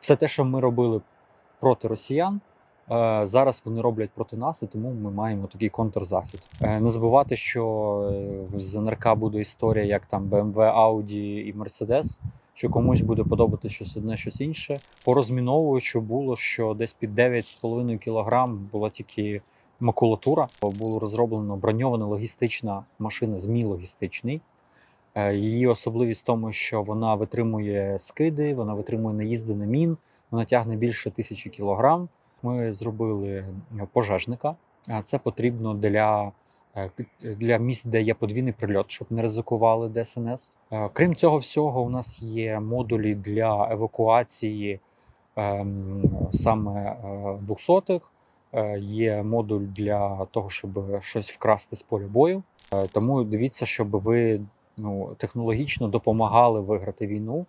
все те, що ми робили проти росіян, е, зараз вони роблять проти нас, і тому ми маємо такий контрзахід. Е, Не забувати, що е, з НРК буде історія, як там BMW, Audi і Mercedes, що комусь буде подобати щось одне, щось інше. По розміновувачу було, що десь під 9,5 кг була тільки макулатура. Було розроблено броньована логістична машина ЗМІ логістичний. Е, Її особливість в тому, що вона витримує скиди, вона витримує наїзди на мін, вона тягне більше тисячі кілограм. Ми зробили е, пожежника. А Це потрібно для, е, для місць, де є подвійний прильот, щоб не ризикували ДСНС. Е, Крім цього всього, у нас є модулі для евакуації ем, саме двохсотих. Є модуль для того, щоб щось вкрасти з поля бою. Е, Тому дивіться, щоб ви ну, технологічно допомагали виграти війну.